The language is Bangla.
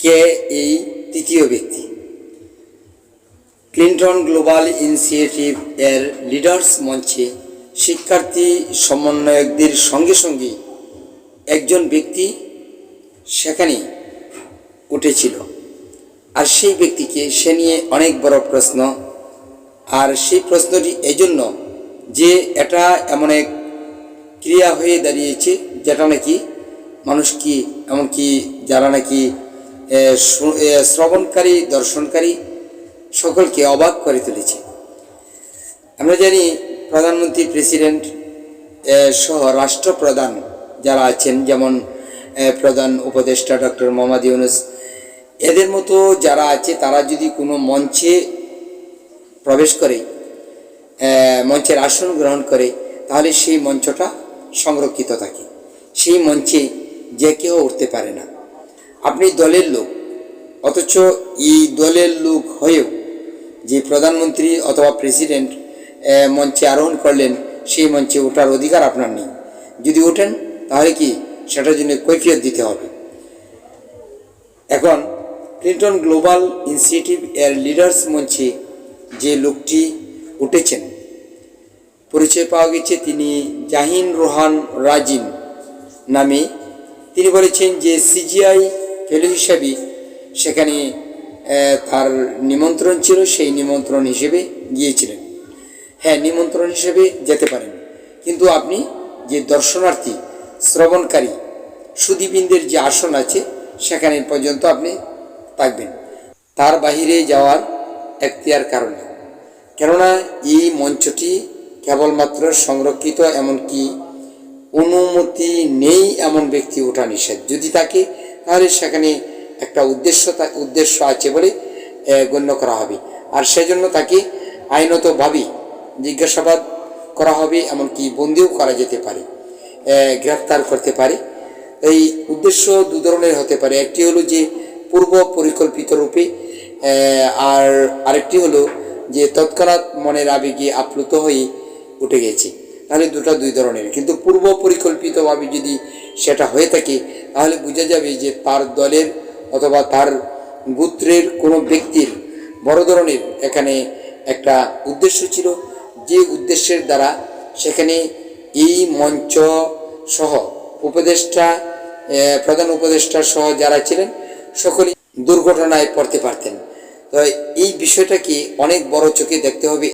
কে এই তৃতীয় ব্যক্তি? ক্লিন্টন গ্লোবাল ইনিশিয়েটিভ এর লিডার্স মঞ্চে শিক্ষার্থী সমন্বয়কদের সঙ্গে সঙ্গে একজন ব্যক্তি সেখানে উঠেছিল। আর সেই ব্যক্তিকে সে নিয়ে অনেক বড় প্রশ্ন। আর সেই প্রশ্নটি এজন্য যে এটা এমন এক ক্রিয়া হয়ে দাঁড়িয়েছে যেটা নাকি মানুষ কি এমনকি যারা নাকি শ্রবণকারী, দর্শনকারী সকলকে অবাক করে তুলেছে। আমরা জানি প্রধানমন্ত্রী, প্রেসিডেন্ট সহ রাষ্ট্রপ্রধান যারা আছেন, যেমন প্রধান উপদেষ্টা ডক্টর মোহাম্মদ ইউনুস, এদের মতো যারা আছে, তারা যদি কোনো মঞ্চে প্রবেশ করে মঞ্চের আসন গ্রহণ করে, তাহলে সেই মঞ্চটা সংরক্ষিত থাকে। সেই মঞ্চে যে কেউ উঠতে পারে না। আপনি দলের লোক। অথচ এই দলের লোক হয়েও যে প্রধানমন্ত্রী অথবা প্রেসিডেন্ট মঞ্চে আরোহণ করলেন, সেই মঞ্চে ওঠার অধিকার আপনার নেই। যদি ওঠেন, তাহলে কি সেটার জন্য কৈফিয়ত দিতে হবে? এখন, ক্লিন্টন গ্লোবাল ইনস্টিটিউট এর লিডার্স মঞ্চে যে লোকটি উঠেছেন, পরিচয় পাওয়া গেছে তিনি জাহিন রোহান রাজিন নামে। তিনি বলেছেন যে, সিজিআই ফেলো হিসাবে সেখানে তার নিমন্ত্রণ ছিল, সেই নিমন্ত্রণ হিসেবে গিয়েছিলেন। হ্যাঁ নিমন্ত্রণ হিসেবে যেতে পারেন। কিন্তু আপনি যে দর্শনার্থী, শ্রবণকারী সুদীপিনদের যে আসন আছে, সেখানে পর্যন্ত আপনি থাকবেন। তার বাহিরে যাওয়ার এখতিয়ার কারণে কেননা এই মঞ্চটি কেবলমাত্র সংরক্ষিত এমনকি অনুমতি নেই এমন ব্যক্তি ওঠা নিষেধ। যদি থাকে তাহলে সেখানে একটা উদ্দেশ্য উদ্দেশ্য আছে বলে গণ্য করা হবে। আর সেজন্য তাকে আইনতভাবে জিজ্ঞাসাবাদ করা হবে এমনকি বন্দিও করা যেতে পারে আহ, গ্রেফতার করতে পারে। এই উদ্দেশ্য দু ধরনের হতে পারে। একটি হলো যে পূর্ব পরিকল্পিত রূপে আর আরেকটি হলো যে তৎক্ষণাৎ মনের আবেগে আপ্লুত হয়ে উঠে গেছে। তাহলে দুটো দুই ধরনের। কিন্তু পূর্ব পরিকল্পিতভাবে যদি সেটা হয়ে থাকে, তাহলে বোঝা যাবে যে তার দলের অথবা তার গোত্রের কোনো ব্যক্তির বড় ধরনের এখানে একটা উদ্দেশ্য ছিল। যে উদ্দেশ্যের দ্বারা সেখানে এই মঞ্চ সহ উপদেষ্টা প্রধান উপদেষ্টা সহ যারা ছিলেন, সকলেই দুর্ঘটনায় পড়তে পারতেন। তো এই বিষয়টাকে অনেক বড় চোখে দেখতে হবে।